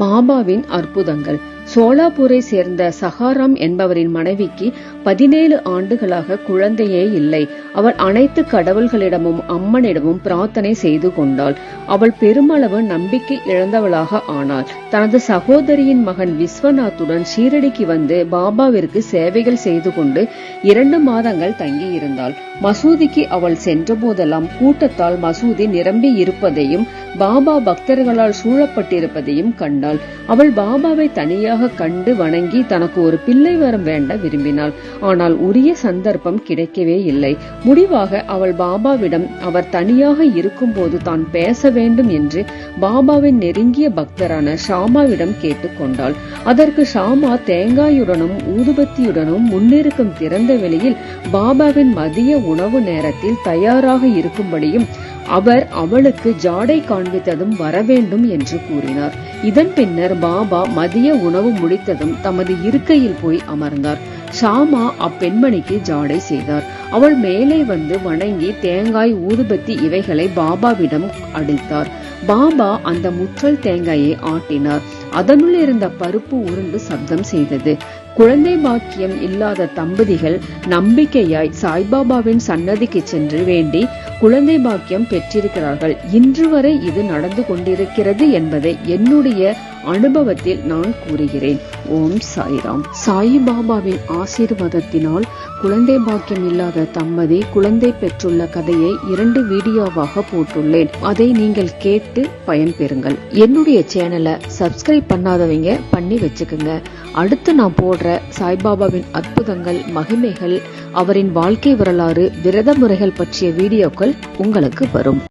பாபாவின் அற்புதங்கள். சோலாப்பூரை சேர்ந்த சகாராம் என்பவரின் மனைவிக்கு பதினேழு ஆண்டுகளாக குழந்தையே இல்லை. அவள் அனைத்து கடவுள்களிடமும் அம்மனிடமும் பிரார்த்தனை செய்து கொண்டாள். அவள் பெருமளவு நம்பிக்கை இழந்தவளாக ஆனாள். தனது சகோதரியின் மகன் விஸ்வநாத்துடன் ஷீரடிக்கு வந்து பாபாவிற்கு சேவைகள் செய்து கொண்டு இரண்டு மாதங்கள் தங்கியிருந்தாள். மசூதிக்கு அவள் சென்ற போதெல்லாம் கூட்டத்தால் மசூதி நிரம்பி இருப்பதையும் பாபா பக்தர்களால் சூழப்பட்டிருப்பதையும் கண்டாள் அவள் பாபாவை தனியாக கண்டு வணங்கி தனக்கு ஒரு பிள்ளை வரம் வேண்ட விரும்பினாள். ஆனால் உரிய சந்தர்ப்பம் கிடைக்கவே இல்லை. முடிவாக அவள் பாபாவிடம் அவர் தனியாக இருக்கும்போது தான் பேச வேண்டும் என்று பாபாவின் நெருங்கிய பக்தரான ஷாமாவிடம் கேட்டுக்கொண்டாள் அதற்கு ஷாமா தேங்காயுடனும் ஊதுபத்தியுடனும் முன்னிருக்கும் திறந்த வெளியில் பாபாவின் மதிய உணவு நேரத்தில் தயாராக இருக்கும்படியும் அவர் அவளுக்கு ஜாடை காண்பித்ததும் வரவேண்டும் என்று கூறினார். இதன் பின்னர் பாபா மதிய உணவு முடித்ததும் தமது இருக்கையில் போய் அமர்ந்தார். ஷாமா அப்பெண்மணிக்கு ஜாடை செய்தார். அவள் மேலே வந்து வணங்கி தேங்காய் ஊதுபத்தி இவைகளை பாபாவிடம் அடித்தார். பாபா அந்த முற்றல் தேங்காயை ஆட்டினார். அதனுள் இருந்த பருப்பு உருண்டு சப்தம் செய்தது. குழந்தை பாக்கியம் இல்லாத தம்பதிகள் நம்பிக்கையாய் சாய்பாபாவின் சன்னதிக்கு சென்று வேண்டி குழந்தை பாக்கியம் பெற்றிருக்கிறார்கள். இன்று வரை இது நடந்து கொண்டிருக்கிறது என்பதை என்னுடைய அனுபவத்தில் நான் கூறுகிறேன். ஓம் சாய்ராம். சாய்பாபாவின் ஆசீர்வாதத்தினால் குழந்தை பாக்கியம் இல்லாத தம்பதி குழந்தை பெற்றுள்ள கதையை இரண்டு வீடியோவாக போட்டுள்ளேன். அதை நீங்கள் கேட்டு பயன்பெறுங்கள் என்னுடைய சேனலை சப்ஸ்கிரைப் பண்ணாதவங்க பண்ணி வச்சுக்கோங்க. அடுத்து நான் போடுற சாய்பாபாவின் அற்புதங்கள் மகிமைகள் அவரின் வாழ்க்கை வரலாறு விரத முறைகள் பற்றிய வீடியோக்கள் உங்களுக்கு வரும்.